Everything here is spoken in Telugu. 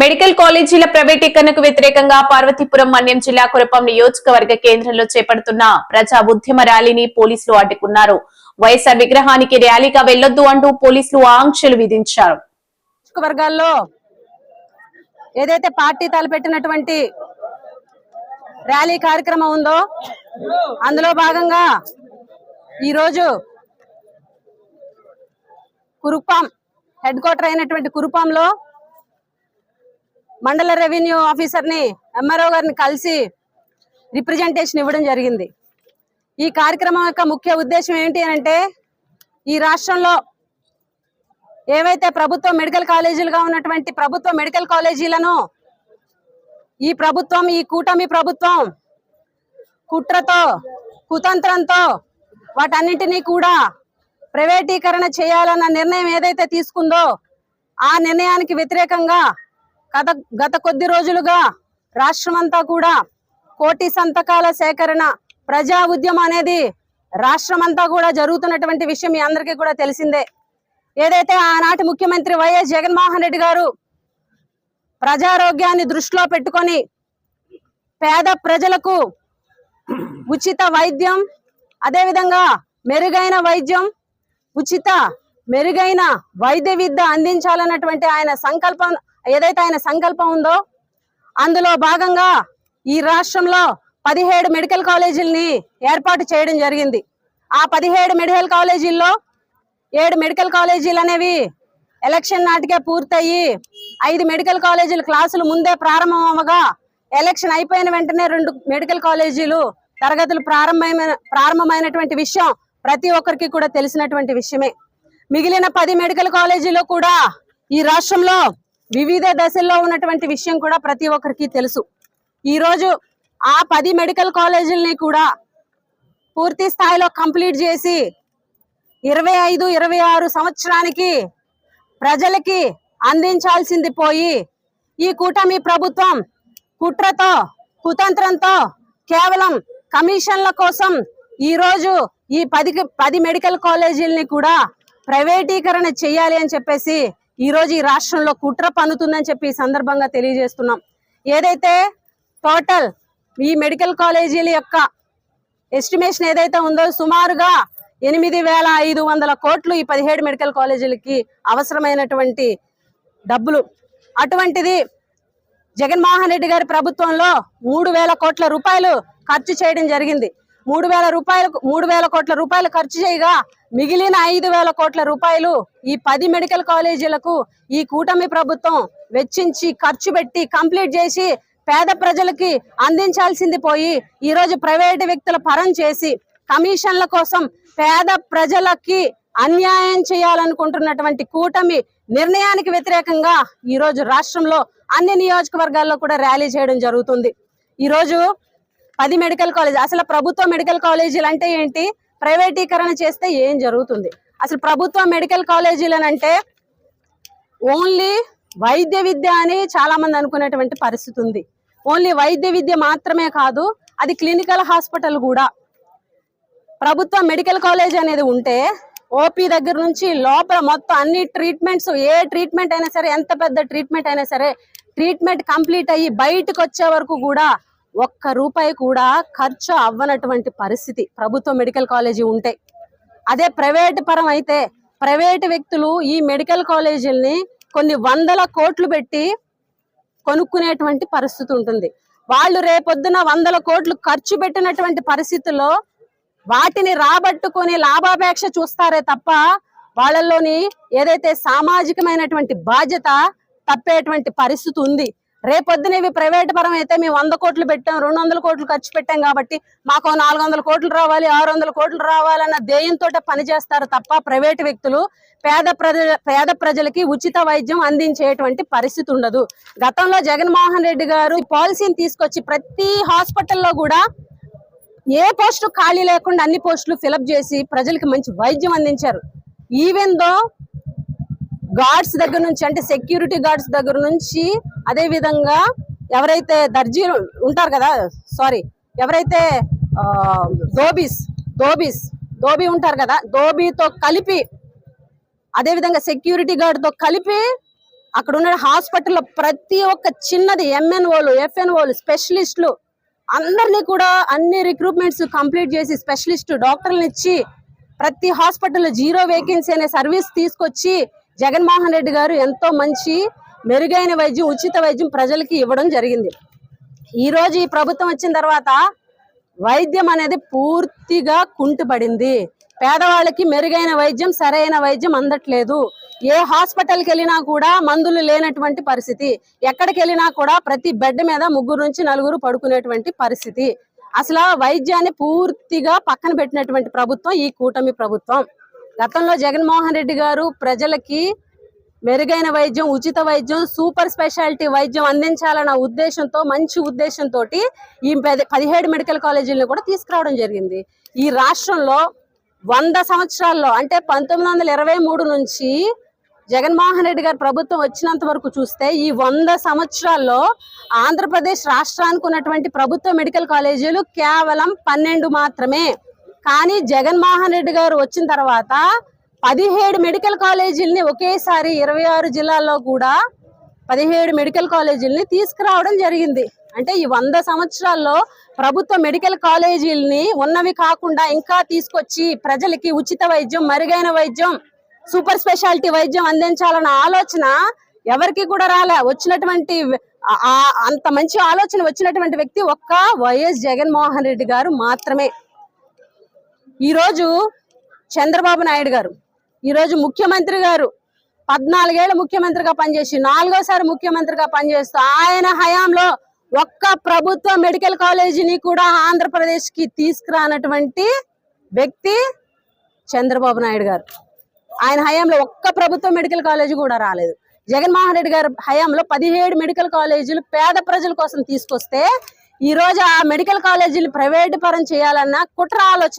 మెడికల్ కాలేజీల ప్రైవేటీకరణకు వ్యతిరేకంగా పార్వతీపురం మన్యం జిల్లా కురపం నియోజకవర్గ కేంద్రంలో చేపడుతున్న ప్రజా ఉద్యమ ర్యాలీని పోలీసులు అడ్డుకున్నారు. వైఎస్ఆర్ విగ్రహానికి ర్యాలీగా వెళ్ళొద్దు అంటూ పోలీసులు ఆంక్షలు విధించారు. వర్గాల్లో ఏదైతే పార్టీ తలపెట్టినటువంటి ర్యాలీ కార్యక్రమం ఉందో అందులో భాగంగా ఈరోజు కురుపాం హెడ్ క్వార్టర్ అయినటువంటి కురుపాంలో మండల రెవెన్యూ ఆఫీసర్ని ఎంఆర్ఓ గారిని కలిసి రిప్రజెంటేషన్ ఇవ్వడం జరిగింది. ఈ కార్యక్రమం యొక్క ముఖ్య ఉద్దేశం ఏంటి అంటే ఈ రాష్ట్రంలో ఏవైతే ప్రభుత్వ మెడికల్ కాలేజీలుగా ఉన్నటువంటి ప్రభుత్వ మెడికల్ కాలేజీలను ఈ ప్రభుత్వం ఈ కూటమి ప్రభుత్వం కుట్రతో కుతంత్రంతో వాటన్నింటినీ కూడా ప్రైవేటీకరణ చేయాలన్న నిర్ణయం ఏదైతే తీసుకుందో ఆ నిర్ణయానికి వ్యతిరేకంగా గత గత కొద్ది రోజులుగా రాష్ట్రమంతా కూడా కోటి సంతకాల సేకరణ ప్రజా ఉద్యమం అనేది రాష్ట్రమంతా కూడా జరుగుతున్నటువంటి విషయం మీ అందరికీ కూడా తెలిసిందే. ఏదైతే ఆనాటి ముఖ్యమంత్రి వైఎస్ జగన్మోహన్ రెడ్డి గారు ప్రజారోగ్యాన్ని దృష్టిలో పెట్టుకొని పేద ప్రజలకు ఉచిత వైద్యం అదేవిధంగా మెరుగైన వైద్యం ఉచిత మెరుగైన వైద్య విద్య అందించాలన్నటువంటి ఆయన సంకల్పం ఏదైతే ఆయన సంకల్పం ఉందో అందులో భాగంగా ఈ రాష్ట్రంలో పదిహేడు మెడికల్ కాలేజీలని ఏర్పాటు చేయడం జరిగింది. ఆ పదిహేడు మెడికల్ కాలేజీల్లో ఏడు మెడికల్ కాలేజీలు అనేవి ఎలక్షన్ నాటికే పూర్తయి ఐదు మెడికల్ కాలేజీలు క్లాసులు ముందే ప్రారంభం అవ్వగా ఎలక్షన్ అయిపోయిన వెంటనే రెండు మెడికల్ కాలేజీలు తరగతులు ప్రారంభమైన ప్రారంభమైనటువంటి విషయం ప్రతి ఒక్కరికి కూడా తెలిసినటువంటి విషయమే. మిగిలిన పది మెడికల్ కాలేజీలో కూడా ఈ రాష్ట్రంలో వివిధ దశల్లో ఉన్నటువంటి విషయం కూడా ప్రతి ఒక్కరికి తెలుసు. ఈరోజు ఆ పది మెడికల్ కాలేజీలని కూడా పూర్తి స్థాయిలో కంప్లీట్ చేసి ఇరవై ఐదు ఇరవై ఆరు సంవత్సరానికి ప్రజలకి అందించాల్సింది పోయి ఈ కూటమి ప్రభుత్వం కుట్రతో కుతంత్రంతో కేవలం కమిషన్ల కోసం ఈరోజు ఈ పది పది మెడికల్ కాలేజీలని కూడా ప్రైవేటీకరణ చేయాలి అని చెప్పేసి ఈ రోజు ఈ రాష్ట్రంలో కుట్ర పన్నుతుందని చెప్పి ఈ సందర్భంగా తెలియజేస్తున్నాం. ఏదైతే టోటల్ ఈ మెడికల్ కాలేజీల యొక్క ఎస్టిమేషన్ ఏదైతే ఉందో సుమారుగా ఎనిమిది వేల ఐదు వందల కోట్లు ఈ పదిహేడు మెడికల్ కాలేజీలకి అవసరమైనటువంటి డబ్బులు. అటువంటిది జగన్మోహన్ రెడ్డి గారి ప్రభుత్వంలో మూడు వేల కోట్ల రూపాయలు ఖర్చు చేయడం జరిగింది. మూడు వేల రూపాయలు మూడు వేల కోట్ల రూపాయలు ఖర్చు చేయగా మిగిలిన ఐదు వేల కోట్ల రూపాయలు ఈ పది మెడికల్ కాలేజీలకు ఈ కూటమి ప్రభుత్వం వెచ్చించి ఖర్చు పెట్టి కంప్లీట్ చేసి పేద ప్రజలకి అందించాల్సింది పోయి ఈరోజు ప్రైవేటు వ్యక్తుల పరం చేసి కమిషన్ల కోసం పేద ప్రజలకి అన్యాయం చేయాలనుకుంటున్నటువంటి కూటమి నిర్ణయానికి వ్యతిరేకంగా ఈరోజు రాష్ట్రంలో అన్ని నియోజకవర్గాల్లో కూడా ర్యాలీ చేయడం జరుగుతుంది. ఈరోజు పది మెడికల్ కాలేజ్ అసలు ప్రభుత్వ మెడికల్ కాలేజీలు అంటే ఏంటి? ప్రైవేటీకరణ చేస్తే ఏం జరుగుతుంది? అసలు ప్రభుత్వ మెడికల్ కాలేజీలనంటే ఓన్లీ వైద్య విద్య అని చాలా మంది అనుకునేటువంటి పరిస్థితి ఉంది. ఓన్లీ వైద్య విద్య మాత్రమే కాదు అది క్లినికల్ హాస్పిటల్ కూడా. ప్రభుత్వ మెడికల్ కాలేజ్ అనేది ఉంటే ఓపీ దగ్గర నుంచి లోపల మొత్తం అన్ని ట్రీట్మెంట్స్ ఏ ట్రీట్మెంట్ అయినా సరే ఎంత పెద్ద ట్రీట్మెంట్ అయినా సరే ట్రీట్మెంట్ కంప్లీట్ అయ్యి బయటకు వచ్చే వరకు కూడా ఒక్క రూపాయి కూడా ఖర్చు అవ్వనటువంటి పరిస్థితి. ప్రభుత్వ మెడికల్ కాలేజీ ఉంటే. అదే ప్రైవేట్ పరం అయితే ప్రైవేట్ వ్యక్తులు ఈ మెడికల్ కాలేజీల్ని కొన్ని వందల కోట్లు పెట్టి కొనుక్కునేటువంటి పరిస్థితి ఉంటుంది. వాళ్ళు రేపొద్దున వందల కోట్లు ఖర్చు పెట్టినటువంటి పరిస్థితుల్లో వాటిని రాబట్టుకొని లాభాపేక్ష చూస్తారే తప్ప వాళ్ళల్లోని ఏదైతే సామాజికమైనటువంటి బాధ్యత తప్పేటువంటి పరిస్థితి ఉంది. రేపొద్దున ఇవి ప్రైవేట్ పరం అయితే మేము వంద కోట్లు పెట్టాం రెండు వందల కోట్లు ఖర్చు పెట్టాం కాబట్టి మాకు నాలుగు వందల కోట్లు రావాలి ఆరు వందల కోట్లు రావాలన్న ధ్యేయంతో పనిచేస్తారు తప్ప ప్రైవేట్ వ్యక్తులు పేద ప్రజల పేద ప్రజలకి ఉచిత వైద్యం అందించేటువంటి పరిస్థితి ఉండదు. గతంలో జగన్మోహన్ రెడ్డి గారు పాలసీని తీసుకొచ్చి ప్రతి హాస్పిటల్లో కూడా ఏ పోస్టు ఖాళీ లేకుండా అన్ని పోస్టులు ఫిలప్ చేసి ప్రజలకి మంచి వైద్యం అందించారు. ఈవెన్ దో గార్డ్స్ దగ్గర నుంచి అంటే సెక్యూరిటీ గార్డ్స్ దగ్గర నుంచి అదే విధంగా ఎవరైతే దర్జీలు ఉంటారు కదా సారీ ఎవరైతే దోబీస్ దోబీస్ దోబీ ఉంటారు కదా దోబీతో కలిపి అదేవిధంగా సెక్యూరిటీ గార్డ్తో కలిపి అక్కడ ఉన్న హాస్పిటల్లో ప్రతి ఒక్క చిన్నది ఎంఎన్ఓలు ఎఫ్ఎన్ఓలు స్పెషలిస్టులు అందరినీ కూడా అన్ని రిక్రూట్మెంట్స్ కంప్లీట్ చేసి స్పెషలిస్ట్ డాక్టర్లను ఇచ్చి ప్రతి హాస్పిటల్లో జీరో వేకెన్సీ అనే సర్వీస్ తీసుకొచ్చి జగన్మోహన్ రెడ్డి గారు ఎంతో మంచి మెరుగైన వైద్యం ఉచిత వైద్యం ప్రజలకి ఇవ్వడం జరిగింది. ఈరోజు ఈ ప్రభుత్వం వచ్చిన తర్వాత వైద్యం అనేది పూర్తిగా కుంటుపడింది. పేదవాళ్ళకి మెరుగైన వైద్యం సరైన వైద్యం అందట్లేదు. ఏ హాస్పిటల్కి వెళ్ళినా కూడా మందులు లేనటువంటి పరిస్థితి. ఎక్కడికి వెళ్ళినా కూడా ప్రతి బెడ్ మీద ముగ్గురు నుంచి నలుగురు పడుకునేటువంటి పరిస్థితి. అసలు వైద్యాన్ని పూర్తిగా పక్కన పెట్టినటువంటి ప్రభుత్వం ఈ కూటమి ప్రభుత్వం. గతంలో జగన్మోహన్ రెడ్డి గారు ప్రజలకి మెరుగైన వైద్యం ఉచిత వైద్యం సూపర్ స్పెషాలిటీ వైద్యం అందించాలన్న ఉద్దేశంతో మంచి ఉద్దేశంతో ఈ పది- పదిహేడు మెడికల్ కాలేజీలను కూడా తీసుకురావడం జరిగింది. ఈ రాష్ట్రంలో వంద సంవత్సరాల్లో అంటే పంతొమ్మిది వందల ఇరవై మూడు నుంచి జగన్మోహన్ రెడ్డి గారి ప్రభుత్వం వచ్చినంత వరకు చూస్తే ఈ వంద సంవత్సరాల్లో ఆంధ్రప్రదేశ్ రాష్ట్రానికి ఉన్నటువంటి ప్రభుత్వ మెడికల్ కాలేజీలు కేవలం పన్నెండు మాత్రమే. కానీ జగన్మోహన్ రెడ్డి గారు వచ్చిన తర్వాత పదిహేడు మెడికల్ కాలేజీలని ఒకేసారి ఇరవై ఆరు జిల్లాల్లో కూడా పదిహేడు మెడికల్ కాలేజీలని తీసుకురావడం జరిగింది. అంటే ఈ వంద సంవత్సరాల్లో ప్రభుత్వ మెడికల్ కాలేజీలని ఉన్నవి కాకుండా ఇంకా తీసుకొచ్చి ప్రజలకి ఉచిత వైద్యం మరుగైన వైద్యం సూపర్ స్పెషాలిటీ వైద్యం అందించాలన్న ఆలోచన ఎవరికి కూడా రాలే. వచ్చినటువంటి అంత మంచి ఆలోచన వచ్చినటువంటి వ్యక్తి ఒక్క వైఎస్ జగన్మోహన్ రెడ్డి గారు మాత్రమే. ఈరోజు చంద్రబాబు నాయుడు గారు ఈరోజు ముఖ్యమంత్రి గారు పద్నాలుగేళ్ళ ముఖ్యమంత్రిగా పనిచేసి నాలుగోసారి ముఖ్యమంత్రిగా పనిచేస్తూ ఆయన హయాంలో ఒక్క ప్రభుత్వ మెడికల్ కాలేజీని కూడా ఆంధ్రప్రదేశ్కి తీసుకురానటువంటి వ్యక్తి చంద్రబాబు నాయుడు గారు. ఆయన హయాంలో ఒక్క ప్రభుత్వ మెడికల్ కాలేజీ కూడా రాలేదు. జగన్మోహన్ రెడ్డి గారు హయాంలో పదిహేడు మెడికల్ కాలేజీలు పేద ప్రజల కోసం తీసుకొస్తే ఈ రోజు ఆ మెడికల్ కాలేజీలు ప్రైవేట్ పరం చేయాలన్న కుట్ర ఆలోచన